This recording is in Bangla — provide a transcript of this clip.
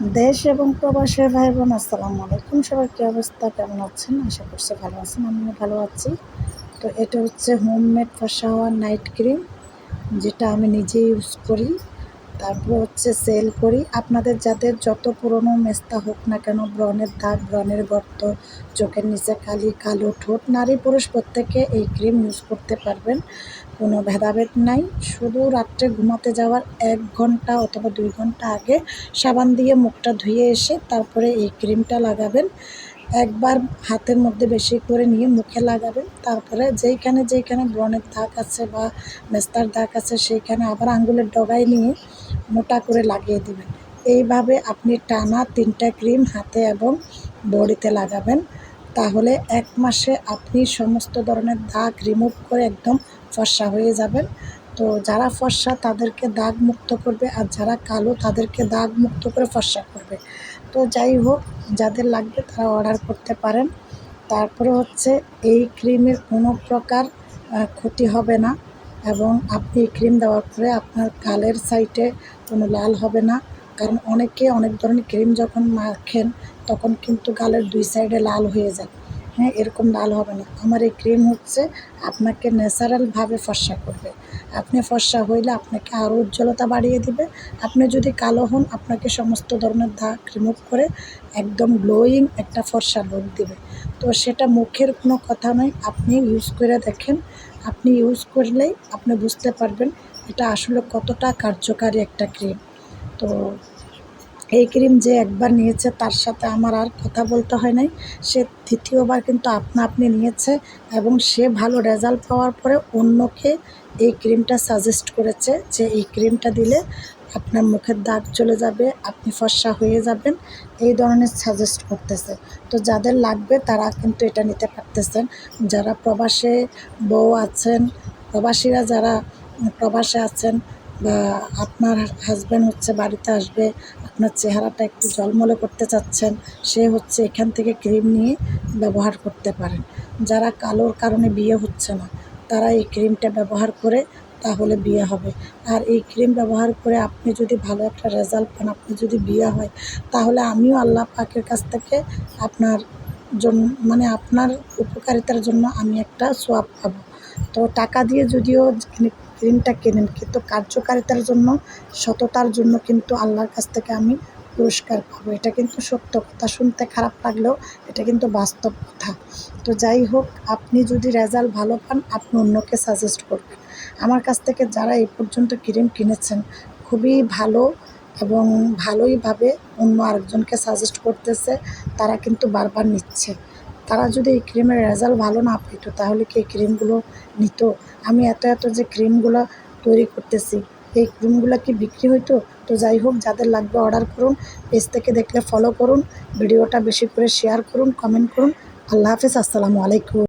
দেশ এবং প্রবাসের ভাই বোন আসসালামু আলাইকুম। সবার কী অবস্থা? কেমন আছেন? আশা করছি ভালো আছেন, আমিও ভালো আছি। তো এটা হচ্ছে হোমমেড ফসা হওয়ার নাইট ক্রিম যেটা আমি নিজেই ইউজ করি। তারপর হচ্ছে সেল করি। আপনাদের যাদের যত পুরনো মেস্তা হোক না কেন, ব্রণের দাগ ব্রণের গর্ত, চোখের নিচে কালি কালো ঠোঁট, নারী পুরুষ প্রত্যেকে এই ক্রিম ইউজ করতে পারবেন। কোনো ভেদাভেদ নাই। শুধু রাত্রে ঘুমাতে যাওয়ার এক ঘণ্টা অথবা দুই ঘণ্টা আগে সাবান দিয়ে মুখটা ধুয়ে এসে তারপরে এই ক্রিমটা লাগাবেন। একবার হাতের মধ্যে বেশি করে নিয়ে মুখে লাগাবেন। তারপরে যেইখানে যেইখানে ব্রণের দাগ আছে বা মেস্তার দাগ আছে, সেইখানে আবার আঙ্গুলের ডগায় নিয়ে মোটা করে লাগিয়ে দিবেন। এইভাবে আপনি টানা তিনটা ক্রিম হাতে এবং বডিতে লাগাবেন। তাহলে এক মাসে আপনি সমস্ত ধরনের দাগ রিমুভ করে একদম ফর্সা হয়ে যাবেন। তো যারা ফর্সা তাদেরকে দাগ মুক্ত করবে আর যারা কালো তাদেরকে দাগ মুক্ত করে ফর্সা করবে। তো যাই হোক, যাদের লাগবে তারা অর্ডার করতে পারেন। তারপরে হচ্ছে এই ক্রিমের কোনো প্রকার ক্ষতি হবে না। এবং আপনি ক্রিম দেওয়ার পরে আপনার গালের সাইটে কোনো লাল হবে না। কারণ অনেকে অনেক ধরনের ক্রিম যখন মাখেন, তখন কিন্তু গালের দুই সাইডে লাল হয়ে যায়। হ্যাঁ এরকম লাল হবে না। আমার এই ক্রিম হচ্ছে আপনাকে ন্যাচারালভাবে ফর্সা করবে। আপনি ফর্সা হইলে আপনাকে আরও উজ্জ্বলতা বাড়িয়ে দিবে। আপনি যদি কালো হন, আপনাকে সমস্ত ধরনের দাগ রিমুভ করে একদম গ্লোয়িং একটা ফর্সা লুক দিবে। তো সেটা মুখের কোনো কথা নয়, আপনি ইউজ করে দেখেন। আপনি ইউজ করলেই আপনি বুঝতে পারবেন এটা আসলে কতটা কার্যকারী একটা ক্রিম তো এই ক্রিম যে একবার নিয়েছে, তার সাথে আমার আর কথা বলতে হয় নাই। সে তৃতীয়বার কিন্তু আপনা আপনি নিয়েছে এবং সে ভালো রেজাল্ট পাওয়ার পরে অন্যকে এই ক্রিমটা সাজেস্ট করেছে যে এই ক্রিমটা দিলে আপনার মুখের দাগ চলে যাবে, আপনি ফর্সা হয়ে যাবেন, এই ধরনের সাজেস্ট করতেছে। তো যাদের লাগবে তারা কিন্তু এটা নিতে পারতেছেন। যারা প্রবাসে বউ আছেন, প্রবাসীরা যারা প্রবাসে আছেন বা আপনার হাজব্যান্ড হচ্ছে বাড়িতে আসবে, আপনার চেহারাটা একটু জলমলে করতে চাচ্ছেন, সে হচ্ছে এখান থেকে ক্রিম নিয়ে ব্যবহার করতে পারেন। যারা কালোর কারণে বিয়ে হচ্ছে না, তারা এই ক্রিমটা ব্যবহার করে তাহলে বিয়ে হবে। আর এই ক্রিম ব্যবহার করে আপনি যদি ভালো একটা রেজাল্ট পান আপনি যদি বিয়ে হয়, তাহলে আমিও আল্লাহ পাকের কাছ থেকে আপনার জন্য মানে আপনার উপকারিতার জন্য আমি একটা সোয়াব পাবো। তো টাকা দিয়ে যদিও ক্রিমটা কেনেন? কিন্তু কার্যকারিতার জন্য, সততার জন্য কিন্তু আল্লাহর কাছ থেকে আমি পুরস্কার পাবো। এটা কিন্তু সত্য কথা। শুনতে খারাপ লাগলেও এটা কিন্তু বাস্তব কথা। তো যাই হোক, আপনি যদি রেজাল্ট ভালো পান, আপনি অন্যকে সাজেস্ট করবেন। আমার কাছ থেকে যারা এই পর্যন্ত ক্রিম কিনেছেন, খুবই ভালো এবং ভালোইভাবে অন্য আরেকজনকে সাজেস্ট করতেছে, তারা কিন্তু বারবার নিচ্ছে। তারা যদি এই ক্রিমের রেজাল্ট ভালো না পেত, তাহলে কি এই ক্রিমগুলো নিত? আমি এত এত যে ক্রিমগুলো তৈরি করতেছি, এই ক্রিমগুলো কি বিক্রি হইতো? তো যাই হোক, যাদের লাগবে অর্ডার করুন পেজ থেকে দেখলে ফলো করুন, ভিডিওটা বেশি করে শেয়ার করুন কমেন্ট করুন। আল্লাহ হাফিজ, আসসালামু আলাইকুম।